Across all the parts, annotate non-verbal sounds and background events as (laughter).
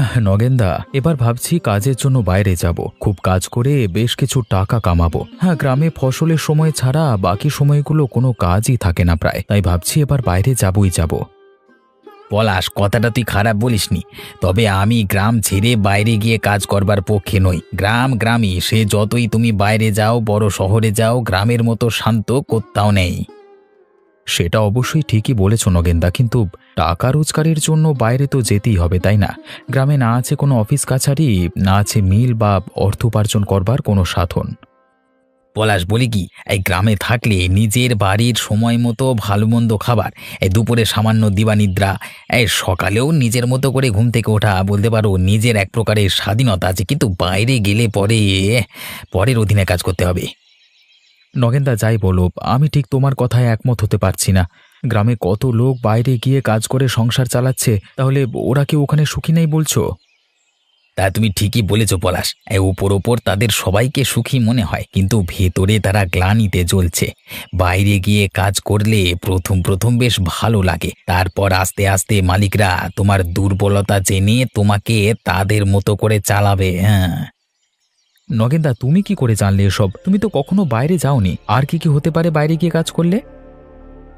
হ্যাঁ নগেন্দা, এবার ভাবছি কাজের জন্য বাইরে যাব। খুব কাজ করে বেশ কিছু টাকা কামাবো। হ্যাঁ গ্রামে ফসলের সময় ছাড়া বাকি সময়গুলো কোনো কাজই থাকে না প্রায়। তাই ভাবছি এবার বাইরে যাবই যাব। পলাশ, কথাটা তুই খারাপ বলিসনি। তবে আমি গ্রাম ছেড়ে বাইরে গিয়ে কাজ করবার পক্ষে নই। গ্রাম গ্রামই সে যতই তুমি বাইরে যাও, বড় শহরে যাও, গ্রামের মতো শান্ত কোথাও নেই। সেটা অবশ্যই ঠিকই বলেছ নগেন্দা, কিন্তু টাকা রোজগারের জন্য বাইরে তো যেতেই হবে, তাই না? গ্রামে না আছে কোনো অফিস কাছারি, না আছে মিল বা অর্থ উপার্জন করবার কোনো সাধন। পলাশ বলি কি, এই গ্রামে থাকলে নিজের বাড়ির সময় মতো ভালো মন্দ খাবার, এই দুপুরে সামান্য দিবানিদ্রা, এই সকালেও নিজের মতো করে ঘুম থেকে ওঠা, বলতে পারো নিজের এক প্রকারের স্বাধীনতা আছে, কিন্তু বাইরে গেলে পরে, পরের অধীনে কাজ করতে হবে। নগেন্দা যাই বলো, আমি ঠিক তোমার কথায় একমত হতে পারছি না। গ্রামে কত লোক বাইরে গিয়ে কাজ করে সংসার চালাচ্ছে, তাহলে ওরা কি ওখানে সুখী নেই বলছো? তা তুমি ঠিকই বলেছ পলাশ এই উপর ওপর তাদের সবাইকে সুখী মনে হয়, কিন্তু ভেতরে তারা গ্লানিতে জ্বলছে। বাইরে গিয়ে কাজ করলে প্রথম প্রথম বেশ ভালো লাগে, তারপর আস্তে আস্তে মালিকরা তোমার দুর্বলতা জেনে তোমাকে তাদের মতো করে চালাবে হ্যাঁ। নগেন্দা তুমি কি করে জানলে এসব? তুমি তো কখনো বাইরে যাওনি। আর কি কি হতে পারে বাইরে গিয়ে কাজ করলে?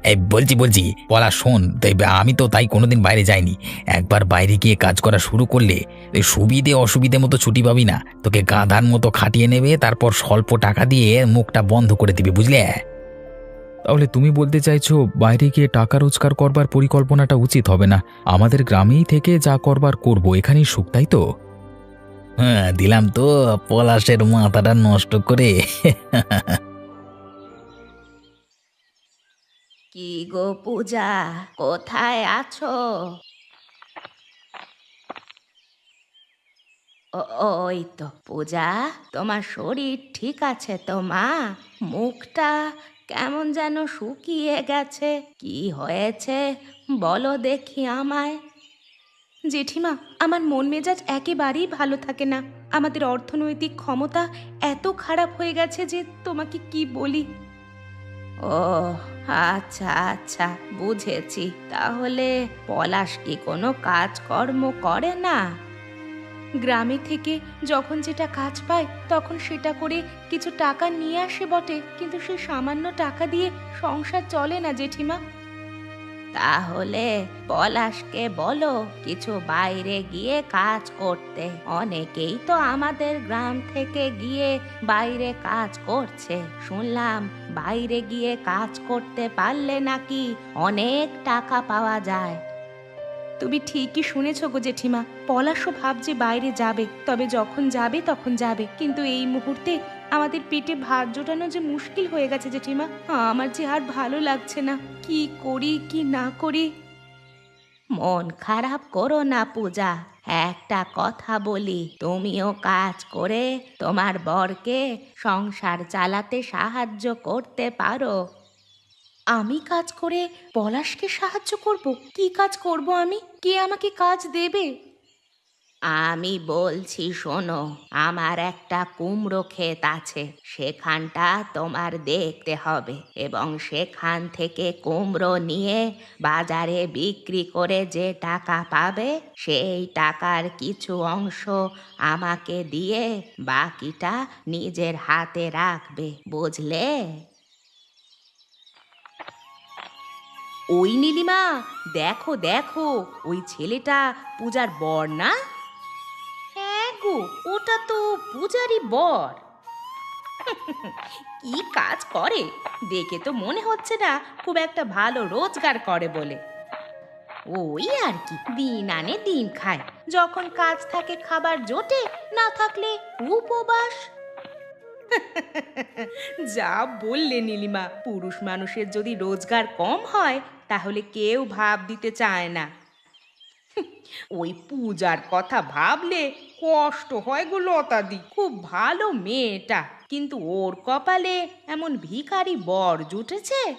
এই বলছি বলছি বলা শোন তাই আমি তো তাই কোনোদিন বাইরে যাইনি। একবার বাইরে গিয়ে কাজ করা শুরু করলে এই সুবিধে অসুবিধে মতো ছুটি পাবি না। তোকে গাধার মতো খাটিয়ে নেবে তারপর স্বল্প টাকা দিয়ে মুখটা বন্ধ করে দিবে বুঝলে? তাহলে তুমি বলতে চাইছো বাইরে গিয়ে টাকা রোজগার করবার পরিকল্পনাটা উচিত হবে না। আমাদের গ্রামেই থেকে যা করবার করব এখানেই সুখ তাই তো? হ্যাঁ দিলাম তো, পলাশের মাথাটা নষ্ট করে। কি গো পূজা, কোথায় আছো? ও- ওই তো পূজা, তোমার শরীর ঠিক আছে তো মা? মুখটা কেমন যেন শুকিয়ে গেছে, কি হয়েছে? বলো দেখি আমায়। জেঠিমা আমার মন মেজাজ একেবারেই ভালো থাকে না। আমাদের অর্থনৈতিক ক্ষমতা এত খারাপ হয়ে গেছে যে তোমাকে কি বলি? ও আচ্ছা আচ্ছা বুঝেছি। তাহলে পলাশ কি কোনো কাজকর্ম করে না? গ্রামে থেকে যখন যেটা কাজ পায় তখন সেটা করে কিছু টাকা নিয়ে আসে বটে কিন্তু সে সামান্য টাকা দিয়ে সংসার চলে না জেঠিমা। তাহলে পলাশকে বলো কিছু বাইরে গিয়ে কাজ করতে। অনেকেই তো আমাদের গ্রাম থেকে গিয়ে বাইরে কাজ করছে। শুনলাম বাইরে গিয়ে কাজ করতে পারলে নাকি অনেক টাকা পাওয়া যায়। তুমি ঠিকই শুনেছ গো জেঠিমা, পলাশও ভাবছে বাইরে যাবে, তবে যখন যাবে তখন যাবে। কিন্তু এই মুহূর্তে আমাদের পেটে ভাত জোটানো যে মুশকিল হয়ে গেছে জেঠিমা আমার যে আর ভালো লাগছে না। কি করি কি না করি? মন খারাপ করো না পূজা একটা কথা বলি। তুমিও কাজ করে তোমার বরকে সংসার চালাতে সাহায্য করতে পারো। আমি কাজ করে পলাশকে সাহায্য করব? কি কাজ করব আমি? কে আমাকে কাজ দেবে? আমি বলছি, শোনো, আমার একটা কুমড়ো ক্ষেত আছে। সেখানটা তোমার দেখতে হবে এবং সেখান থেকে কুমড়ো নিয়ে বাজারে বিক্রি করে যে টাকা পাবে, সেই টাকার কিছু অংশ আমাকে দিয়ে বাকিটা নিজের হাতে রাখবে, বুঝলে? ওই নীলিমা, দেখো দেখো, ওই ছেলেটা পূজার বর না? হ্যাঁ ওটা তো পূজারই বর। কি কাজ করে? দেখে তো মনে হচ্ছে না খুব একটা ভালো রোজগার করে বলে। ওই আর কি, দিন আনে দিন খায়। যখন কাজ থাকে খাবার জোটে, না থাকলে উপবাস। (laughs) যা বললে নীলিমা, পুরুষ মানুষের যদি রোজগার কম হয়, তাহলে কেউ ভাব দিতে চায় না। (laughs) ওই পূজার কথা ভাবলে কষ্ট হয় গো লতাদি খুব ভালো মেয়েটা। কিন্তু ওর কপালে এমন ভিখারি বর জুটেছে।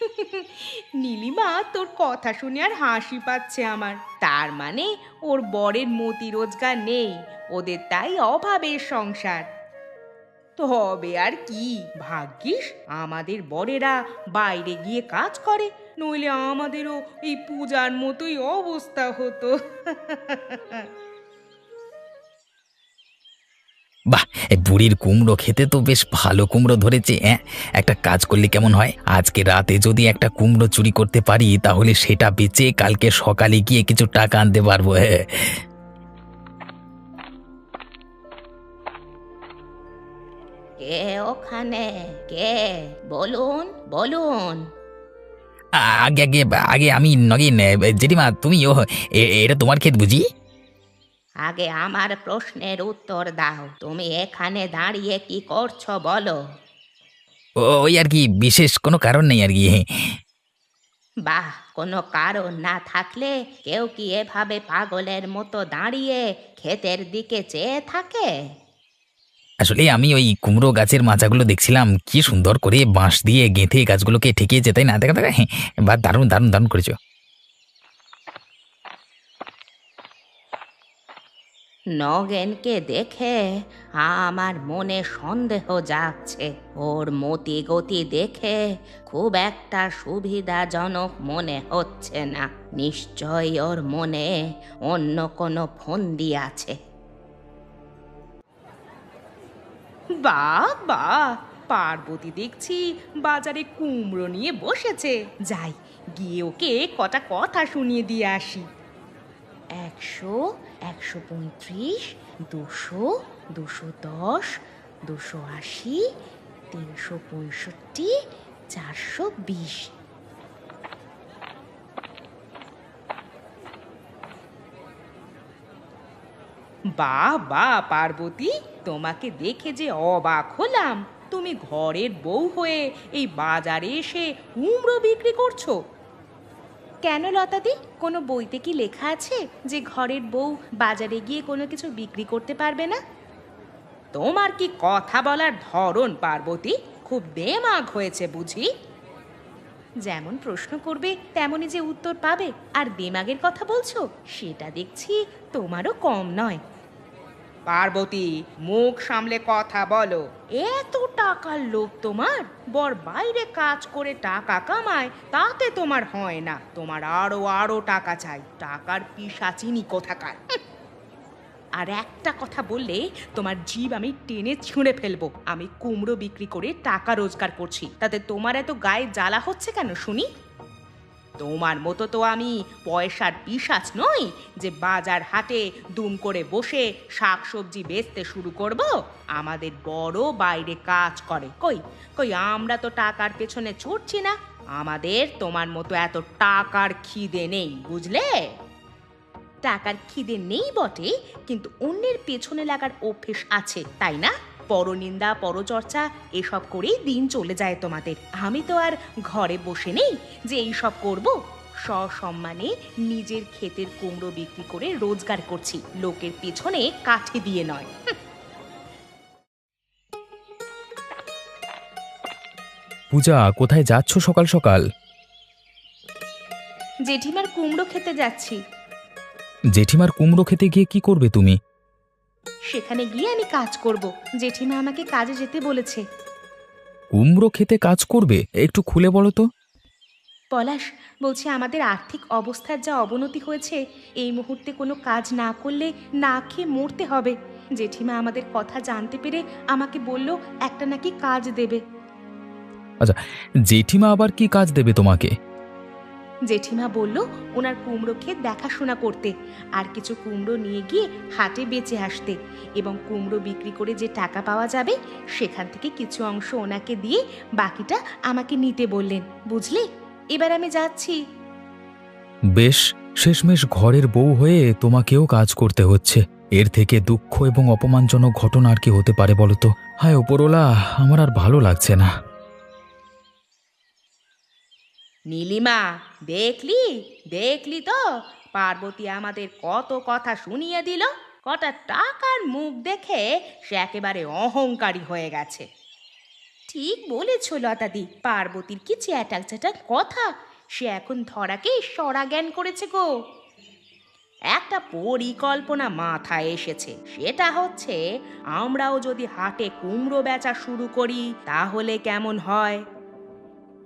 (laughs) নীলিমা, তোর কথা শুনে আর হাসি পাচ্ছে আমার। তার মানে ওর বরের মতি রোজগার নেই। ওদের তাই অভাবের সংসার। তবে আর কি, ভাগ্যিস আমাদের বরেরা বাইরে গিয়ে কাজ করে। নইলে আমাদেরও এই পূজার মতোই অবস্থা হতো। (laughs) বাহ এই বুড়ির কুমড়ো খেতে তো বেশ ভালো কুমড়ো ধরেছে হ্যাঁ? একটা কাজ করলে কেমন হয়? আজকে রাতে যদি একটা কুমড়ো চুরি করতে পারি তাহলে সেটা বেচে কালকে সকালে গিয়ে কিছু টাকা আনতে পারব হ্যাঁ? কে ওখানে? কে? বলুন বলুন। আগে আগে আগে আমি নগিন জেঠিমা তুমি ও এটা তোমার ক্ষেত বুঝি? আগে আমার প্রশ্নের উত্তর দাও। তুমি এখানে দাঁড়িয়ে কি করছ বলো। ওই আর কি বিশেষ কোনো কারণ নেই আর কি। বাহ কোনো কারণ না থাকলে কেউ কি এভাবে পাগলের মতো দাঁড়িয়ে ক্ষেতের দিকে চেয়ে থাকে? আসলে আমি ওই কুমড়ো গাছের মাচাগুলো দেখছিলাম কি সুন্দর করে বাঁশ দিয়ে গেঁথে গাছগুলোকে ঠেকিয়েছে তাই না? দেখা দেখা বা দারুণ দারুণ দারুণ করেছ। নগেনকে দেখে আমার মনে সন্দেহ যাচ্ছে ওর মতি গতি দেখে খুব একটা সুবিধাজনক মনে হচ্ছে না। নিশ্চয়ই ওর মনে অন্য কোনো ফন্দি আছে। বাহ বাহ। পার্বতী দেখছি বাজারে কুমড়ো নিয়ে বসেছে। যাই, গিয়ে ওকে কটা কথা শুনিয়ে দিয়ে আসি। একশো একশো পঁয়ত্রিশ, দুশো দুশো দশ, দুশো আশি, তিনশো পঁয়ষট্টি, চারশো বিশ। বা বা পার্বতী, তোমাকে দেখে যে অবাক হলাম। তুমি ঘরের বউ হয়ে এই বাজারে এসে কুমড়ো বিক্রি করছ। কেন লতাদি কোনো বইতে কি লেখা আছে যে ঘরের বউ বাজারে গিয়ে কোনো কিছু বিক্রি করতে পারবে না? তোমার কি কথা বলার ধরন, পার্বতী? খুব বেমাগ হয়েছে বুঝি? যেমন প্রশ্ন করবে, তেমনই যে উত্তর পাবে। আর দেমাগের কথা বলছো, সেটা দেখছি তোমারও কম নয়। পার্বতী, মুখ সামলে কথা বলো। এত টাকার লোভ তোমার? বর বাইরে কাজ করে টাকা কামায়, তাতে তোমার হয় না। তোমার আরও আরও টাকা চাই। টাকার পিসাচিনি কোথাকার। আর একটা কথা বললে তোমার জীব আমি টেনে ছুঁড়ে ফেলব। আমি কুমড়ো বিক্রি করে টাকা রোজগার করছি। তাতে তোমার এত গায়ে জ্বালা হচ্ছে কেন, শুনি? তোমার মতো তো আমি পয়সার পিসাচ নই যে বাজার হাটে দুম করে বসে শাকসবজি বেচতে শুরু করব। আমাদের বড় বাইরে কাজ করে। কই কই, আমরা তো টাকার পেছনে ছুটছি না। আমাদের তোমার মতো এত টাকার খিদে নেই, বুঝলে? টাকার খিদে নেই বটে, কিন্তু অন্যের পেছনে লাগার অভ্যেস আছে, তাই না? পরনিন্দা পরচর্চা এসব করেই দিন চলে যায় তোমাদের। আমি তো আর ঘরে বসে নেই যে এইসব করব। সসম্মানে নিজের ক্ষেতের কুমড়ো বিক্রি করে রোজগার করছি। লোকের পেছনে কাঠি দিয়ে নয়। পূজা কোথায় যাচ্ছ সকাল সকাল? জেঠিমার কুমড়ো খেতে যাচ্ছি। জেঠিমার কুমড়ো খেতে গিয়ে কি করবে তুমি? সেখানে গিয়ে আমি কাজ করব। জেঠিমা আমাকে কাজে যেতে বলেছে। কুমড়ো খেতে কাজ করবে? একটু খুলে বলো তো। পলাশ বলছি আমাদের আর্থিক অবস্থার যা অবনতি হয়েছে এই মুহূর্তে কোনো কাজ না করলে না খেয়ে মরতে হবে। জেঠিমা আমাদের কথা জানতে পেরে আমাকে বলল একটা নাকি কাজ দেবে। আচ্ছা জেঠিমা আবার কি কাজ দেবে তোমাকে? জেঠিমা বলল, ওনার কুমড়ো ক্ষেত দেখাশোনা করতে। আর কিছু কুমড়ো নিয়ে গিয়ে হাটে বেচে আসতে। এবং কুমড়ো বিক্রি করে যে টাকা পাওয়া যাবে, সেখান থেকে কিছু অংশ ওনাকে দিয়ে বাকিটা আমাকে নিতে বললেন। বুঝলি? এবার আমি যাচ্ছি। বেশ, শেষমেশ ঘরের বউ হয়ে তোমাকেও কাজ করতে হচ্ছে। এর থেকে দুঃখ এবং অপমানজনক ঘটনা আর কি হতে পারে বলো তো? হায়, ওপরওয়ালা, আমার আর ভালো লাগছে না। নীলিমা, দেখলি? দেখলি তো? পার্বতী আমাদের কত কথা শুনিয়ে দিল। কটা টাকার মুখ দেখে সে একেবারে অহংকারী হয়ে গেছে। ঠিক বলেছ লতাদি, পার্বতীর কি চ্যাটাক চ্যাটাক কথা? সে এখন ধরাকে সরা জ্ঞান করেছে গো। একটা পরিকল্পনা মাথায় এসেছে। সেটা হচ্ছে, আমরাও যদি হাটে কুমড়ো বেচা শুরু করি, তাহলে কেমন হয়?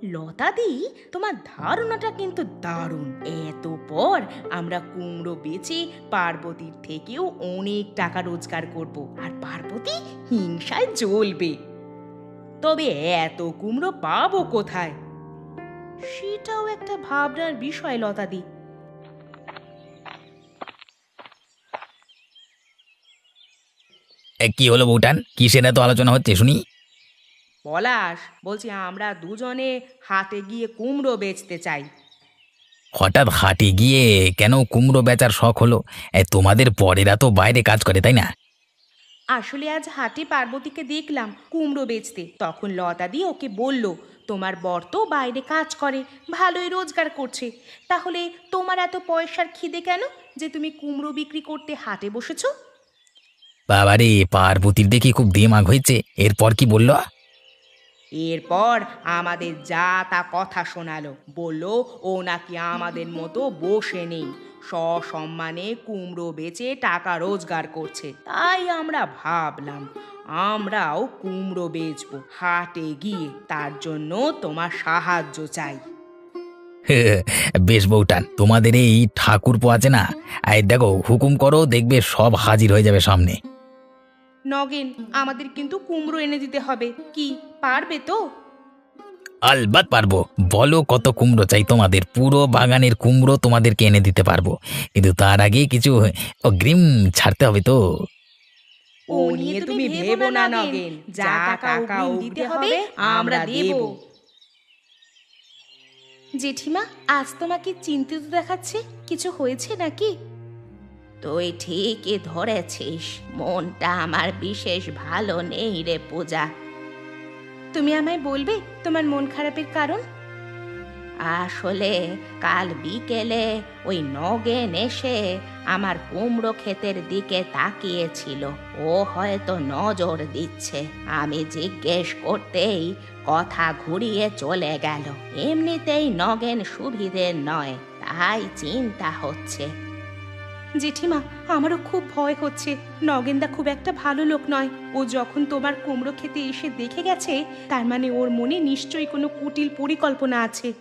লতাদি তোমার ধারণাটা কিন্তু দারুণ। এত পর আমরা কুমড়ো বেচে পার্বতীর থেকেও অনেক টাকা রোজগার করব, আর পার্বতী হিংসায় জ্বলবে। তবে এত কুমড়ো পাবো কোথায়? সেটাও একটা ভাবনার বিষয় লতাদি কি হলো ভুটান বউটান? কিসের এত আলোচনা হচ্ছে, শুনি? পলাশ বলছি আমরা দুজনে হাতে গিয়ে কুমড়ো বেচতে চাই। হঠাৎ হাটে গিয়ে কেন কুমড়ো বেচার শখ হলো? এ, তোমাদের পরেরা তো বাইরে কাজ করে তাই না? আসলে আজ হাটে পার্বতীকে দেখলাম কুমড়ো বেচতে। তখন লতা দিয়ে ওকে বলল তোমার বর তো বাইরে কাজ করে ভালোই রোজগার করছে। তাহলে তোমার এত পয়সার খিদে কেন যে তুমি কুমড়ো বিক্রি করতে হাটে বসেছো? বাবারে পার্বতীর দেখি খুব দিমাগ হয়েছে। এরপর কি বলল? এরপর আমাদের যা তা কথা শোনালো বলল ও নাকি আমাদের মতো বসে নেই। সসম্মানে কুমড়ো বেচে টাকা রোজগার করছে। তাই আমরা ভাবলাম আমরাও কুমড়ো বেচবো হাটে গিয়ে। তার জন্য তোমার সাহায্য চাই। বেশ বউটান তোমাদের এই ঠাকুর আছে না? এই দেখো হুকুম করো দেখবে সব হাজির হয়ে যাবে সামনে। নগেন আমাদের কিন্তু কুমড়ো এনে দিতে হবে। কি? পারবে তো? আলবাত পারব। বলো কত কুমড়ো চাই তোমাদের। পুরো বাগানের কুমড়ো তোমাদেরকে এনে দিতে পারব। কিন্তু তার আগে কিছু অগ্রিম ছাড়তে হবে তো। ও নিয়ে তুমি ভেবো না নগেন। যা টাকা দিতে হবে আমরা দেব। জেঠিমা আজ তোমাকে চিন্তিত দেখাচ্ছে। কিছু হয়েছে নাকি? তুই ঠিকই ধরেছিস। মনটা আমার বিশেষ ভালো নেই রে পূজা। তুমি আমায় বলবে তোমার মন খারাপের কারণ? আসলে কাল বিকেলে ওই নগেন এসে আমার কুমড়ো ক্ষেতের দিকে তাকিয়েছিল। ও হয়তো নজর দিচ্ছে। আমি জিজ্ঞেস করতেই কথা ঘুরিয়ে চলে গেল। এমনিতেই নগেন সুবিধের নয়, তাই চিন্তা হচ্ছে। জেঠিমা, আমারও খুব ভয় হচ্ছে। নগেনদা খুব একটা ভালো লোক নয়। ও যখন তোমার কুমড়ো খেতে এসে দেখে গেছে, তার মানে ওর মনে নিশ্চয়ই কোনো কুটিল পরিকল্পনা আছে।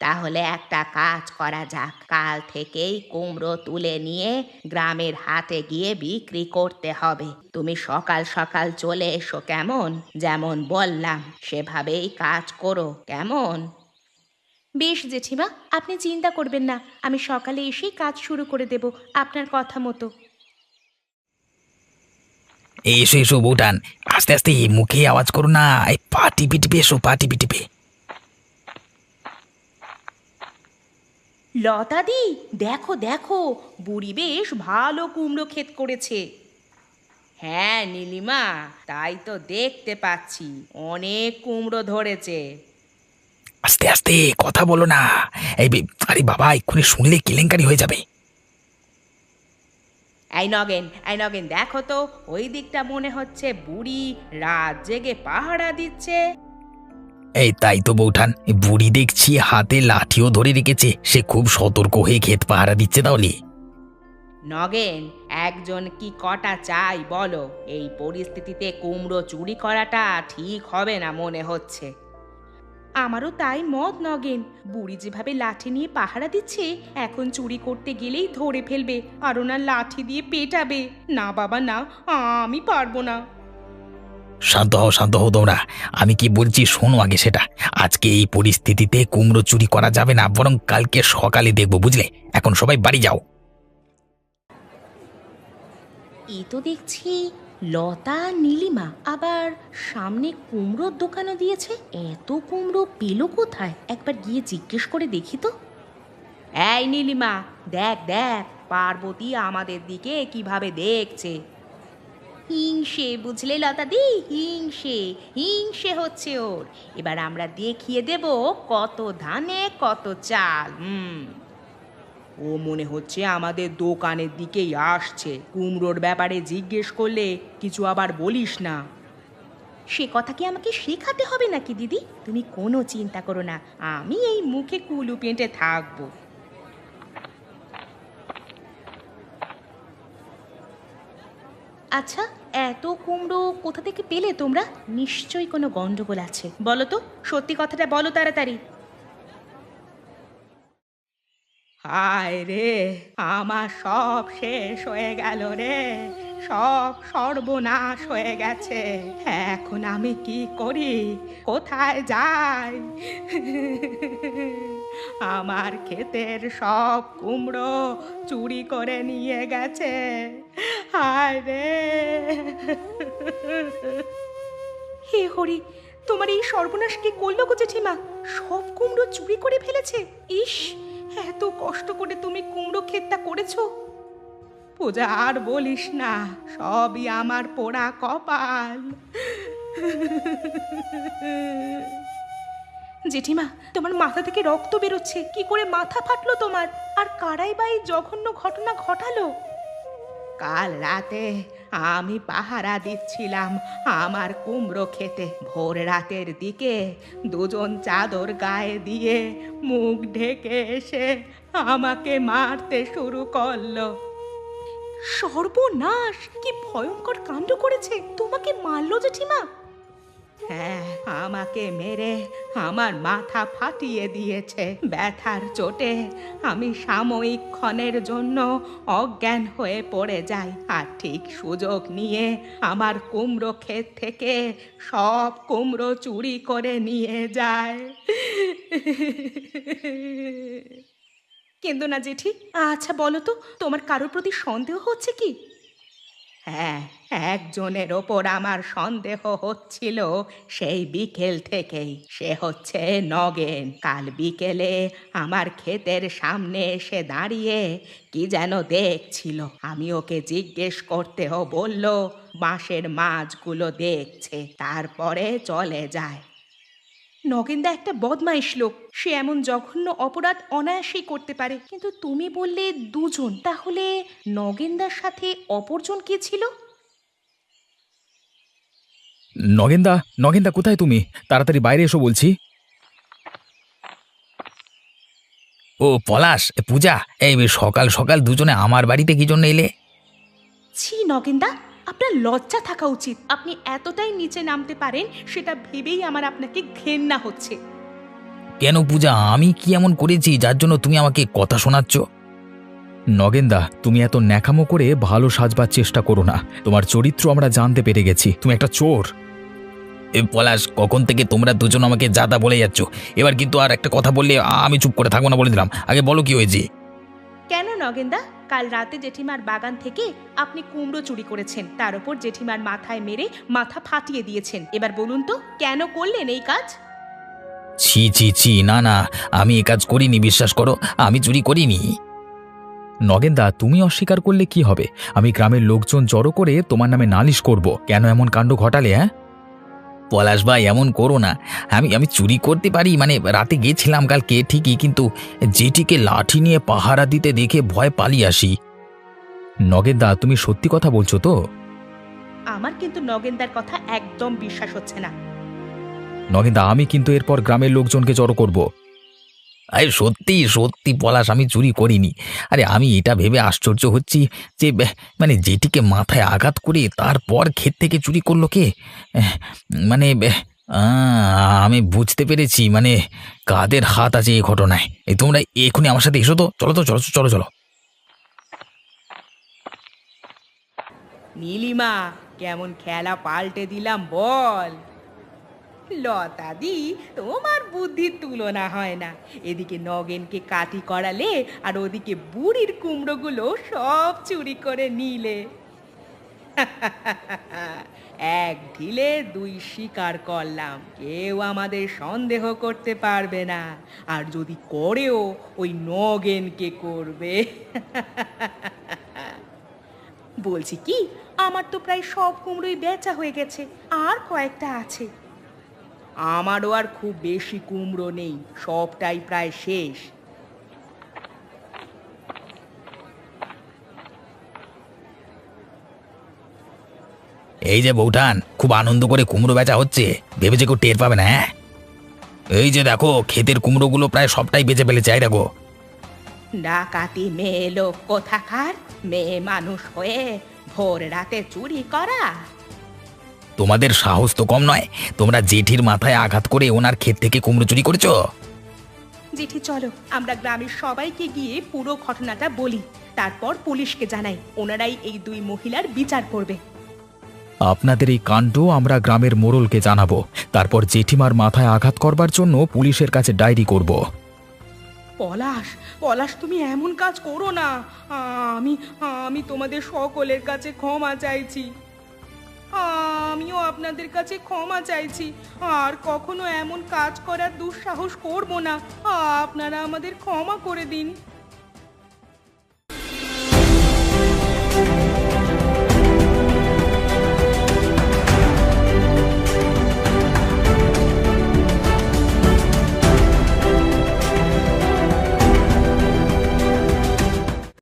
তাহলে একটা কাজ করা যাক। কাল থেকেই কুমড়ো তুলে নিয়ে গ্রামের হাতে গিয়ে বিক্রি করতে হবে। তুমি সকাল সকাল চলে এসো কেমন? যেমন বললাম, সেভাবেই কাজ করো। কেমন? বেশ জেঠিমা আপনি চিন্তা করবেন না আমি সকালে এসেই কাজ শুরু করে দেব আপনার কথা মতো। এসো এসো বউটান আস্তে আস্তে মুখে আওয়াজ করো না এই পা টিপে টিপে এসো পা টিপে টিপে। লতাদি দেখো দেখো বুড়ি বেশ ভালো কুমড়ো ক্ষেত করেছে। হ্যাঁ নীলিমা তাই তো দেখতে পাচ্ছি অনেক কুমড়ো ধরেছে। আস্তে আস্তে কথা বলো না। এই বে- আরে বাবা এক্ষুনি শুনলে কেলেঙ্কারি হয়ে যাবে। এই নগেন এই নগেন দেখো তো ওই দিকটা মনে হচ্ছে বুড়ি রাত জেগে পাহারা দিচ্ছে। এই তাই তো বৌঠান বুড়ি দেখছি হাতে লাঠিও ধরে রেখেছে সে খুব সতর্ক হয়ে ক্ষেত পাহারা দিচ্ছে তাহলে। নগেন একজন কি কটা চাই বলো? এই পরিস্থিতিতে কুমড়ো চুরি করাটা ঠিক হবে না মনে হচ্ছে। আমারও তাই মত নগেন। বুড়ি যেভাবে লাঠি নিয়ে পাহারা দিচ্ছে এখন চুরি করতে গেলেই ধরে ফেলবে আর ওনার লাঠি দিয়ে পেটাবে। না বাবা না আমি পারব না। শান্ত হও শান্ত হও তোমরা। আমি কি বলছি শোনো আগে সেটা। আজকে এই পরিস্থিতিতে কুমড়ো চুরি করা যাবে না বরং কালকে সকালে দেখব বুঝলে? এখন সবাই বাড়ি যাও। এ তো দেখছি লতা নীলিমা আবার সামনে কুমড়োর দোকানও দিয়েছে। এত কুমড়ো পেল কোথায়? একবার গিয়ে জিজ্ঞেস করে দেখি তো। এই নীলিমা, দেখ দেখ, পার্বতী আমাদের দিকে কীভাবে দেখছে। হিংসে, বুঝলে লতা দি? হিংসে হিংসে হচ্ছে ওর। এবার আমরা দেখিয়ে দেব কত ধানে, কত চাল, হুম। ও মনে হচ্ছে আমাদের দোকানের দিকেই আসছে। কুমড়োর ব্যাপারে জিজ্ঞেস করলে কিছু আবার বলিস না। সে কথা কি আমাকে শেখাতে হবে নাকি, দিদি? তুমি কোনো চিন্তা করো না, আমি এই মুখে কুলু পেঁটে থাকব। আচ্ছা এত কুমড়ো কোথা থেকে পেলে তোমরা? নিশ্চয়ই কোনো গন্ডগোল আছে। বলো তো, সত্যি কথাটা বলো তাড়াতাড়ি। হায় রে, আমার সব শেষ হয়ে গেল রে, সব সর্বনাশ হয়ে গেছে, এখন আমি কি করি, কোথায় যাই? আমার ক্ষেতের সব কুমড়ো চুরি করে নিয়ে গেছে, হায় রে। হে হরি, তোমার এই সর্বনাশ কি করল গো জেঠিমা? সব কুমড়ো চুরি করে ফেলেছে? ইস! এত কষ্ট করে তুমি কুমড়ো ক্ষেতটা করেছ? পূজা, আর বলিস না, সবই আমার পোড়া কপাল। জেঠিমা, তোমার মাথা থেকে রক্ত বেরোচ্ছে। কি করে মাথা ফাটলো তোমার? আর কারাই বাই জঘন্য ঘটনা ঘটালো? কাল রাতে আমি পাহারা দিচ্ছিলাম আমার কুমড়ো খেতে। ভোর রাতের দিকে দুজন চাদর গায়ে দিয়ে মুখ ঢেকে এসে আমাকে মারতে শুরু করল। সর্বনাশ! কি ভয়ঙ্কর কাণ্ড করেছে? তোমাকে মারলো জেঠিমা? হ্যাঁ আমাকে মেরে আমার মাথা ফাটিয়ে দিয়েছে। ব্যথার চোটে আমি সাময়িক ক্ষণের জন্য অজ্ঞান হয়ে পড়ে যাই আর ঠিক সুযোগ নিয়ে আমার কুমড়ো ক্ষেত থেকে সব কুমড়ো চুরি করে নিয়ে যায়। কিন্তু না জেঠি আচ্ছা বলো তো, তোমার কারোর প্রতি সন্দেহ হচ্ছে কি? হ্যাঁ একজনের ওপর আমার সন্দেহ হচ্ছিল। সেই বিকেল থেকেই সে হচ্ছে নগেন। কাল বিকেলে আমার ক্ষেতের সামনে এসে দাঁড়িয়ে কি যেন দেখছিল। আমি ওকে জিজ্ঞেস করতেও বলল, বাঁশের মাছগুলো দেখছে, তারপরে চলে যায়। নগেনদা একটা বদমাইশ লোক। সে এমন জঘন্য অপরাধ অনায়াসেই করতে পারে। কিন্তু তুমি বললে দুজন তাহলে নগেনদার সাথে অপরজন কে ছিল? নগেন্দা নগেন্দা কোথায় তুমি? তাড়াতাড়ি বাইরে এসো বলছি। ও পলাশ পূজা এই সকাল সকাল দুজনে আমার বাড়িতে কি জন্য এলে? ছি নগেনদা। আপনার লজ্জা থাকা উচিত। আপনি এতটাই নিচে নামতে পারেন সেটা ভেবেই আমার আপনাকে ঘেন্না হচ্ছে। কেন পূজা? আমি কি এমন করেছি যার জন্য তুমি আমাকে কথা শোনাচ্ছ? নগেন্দা তুমি এত ন্যাকামো করে ভালো সাজবার চেষ্টা করো না। তোমার চরিত্র আমরা জানতে পেরে গেছি। তুমি একটা চোর। এ পলাশ কখন থেকে তোমরা দুজন আমাকে যাতা বলে যাচ্ছ? এবার কিন্তু আর একটা কথা বললে আমি চুপ করে থাকব না বলে দিলাম। আগে বলো কি হয়েছে? কেন নগেনদা? কাল রাতে জেঠিমার বাগান থেকে আপনি কুমড়ো চুরি করেছেন। তার উপর জেঠিমার মাথায় মেরে মাথা ফাটিয়ে দিয়েছেন। এবার বলুন তো, কেন করলেন এই কাজ? ছি ছি ছি, না না, আমি এ কাজ করিনি, বিশ্বাস করো, আমি চুরি করিনি। নগেন্দা, তুমি অস্বীকার করলে কি হবে? আমি গ্রামের লোকজন জড়ো করে তোমার নামে নালিশ করব। কেন এমন কাণ্ড ঘটালে হ্যাঁ পলাশ ভাই এমন করো না। আমি আমি চুরি করতে পারি মানে রাতে গেছিলাম কালকে ঠিকই কিন্তু যেটিকে লাঠি নিয়ে পাহারা দিতে দেখে ভয় পালিয়ে আসি। নগেন্দা তুমি সত্যি কথা বলছো তো? আমার কিন্তু নগেনদার কথা একদম বিশ্বাস হচ্ছে না। নগেন্দা আমি কিন্তু এরপর গ্রামের লোকজনকে জড়ো করব। আরে সত্যি সত্যি পলাশ, আমি চুরি করিনি। আরে আমি এটা ভেবে আশ্চর্য হচ্ছি যে মানে যেটিকে মাথায় আঘাত করে তারপর ক্ষেত থেকে চুরি করল কে? মানে আমি বুঝতে পেরেছি মানে কাদের হাত আছে এই ঘটনায়। এই তোমরা এখনই আমার সাথে এসো তো। চলো তো, চলো চলো চলো। নীলিমা, কেমন খেলা পাল্টে দিলাম বল। লতাদি তোমার বুদ্ধির তুলনা হয় না। এদিকে নগেনকে কাটি করালে আর ওদিকে বুড়ির কুমড়োগুলো সব চুরি করে নিলে। (laughs) এক ঢিলে দুই শিকার করলাম, কেউ আমাদের সন্দেহ করতে পারবে না। আর যদি করেও ওই নগেনকে করবে। (laughs) বলছি কি, আমার তো প্রায় সব কুমড়োই বেচা হয়ে গেছে, আর কয়েকটা আছে। আমারও আর খুব বেশি কুমড়ো নেই সবটাই প্রায় শেষ। এই যে বৌঠান খুব আনন্দ করে কুমড়ো বেচা হচ্ছে ভেবেছে কেউ টের পাবে না হ্যাঁ? এই যে দেখো ক্ষেতের কুমড়োগুলো প্রায় সবটাই বেঁচে ফেলেছে এই দেখো। ডাকাতি মেয়ে লোক কোথাকার? মেয়ে মানুষ হয়ে ভোর রাতে চুরি করা? তোমাদের সাহস তো কম নয়। তোমরা জেঠির মাথায় আঘাত করে ওনার ক্ষেত থেকে কুমড়ো চুরি করেছ? জেঠি চলো আমরা গ্রামের সবাইকে গিয়ে পুরো ঘটনাটা বলি। তারপর পুলিশকে জানাই ওনারাই এই দুই মহিলার বিচার করবে। আপনাদের এই কাণ্ড আমরা গ্রামের মোড়লকে জানাব। তারপর জেঠিমার মাথায় আঘাত করবার জন্য পুলিশের কাছে ডায়েরি করব। পলাশ পলাশ তুমি এমন কাজ করো না। আমি আমি তোমাদের সকলের কাছে ক্ষমা চাইছি। আমিও আপনাদের কাছে ক্ষমা চাইছি। আর কখনো এমন কাজ করার দুঃসাহস করব না। আপনারা আমাদের ক্ষমা করে দিন।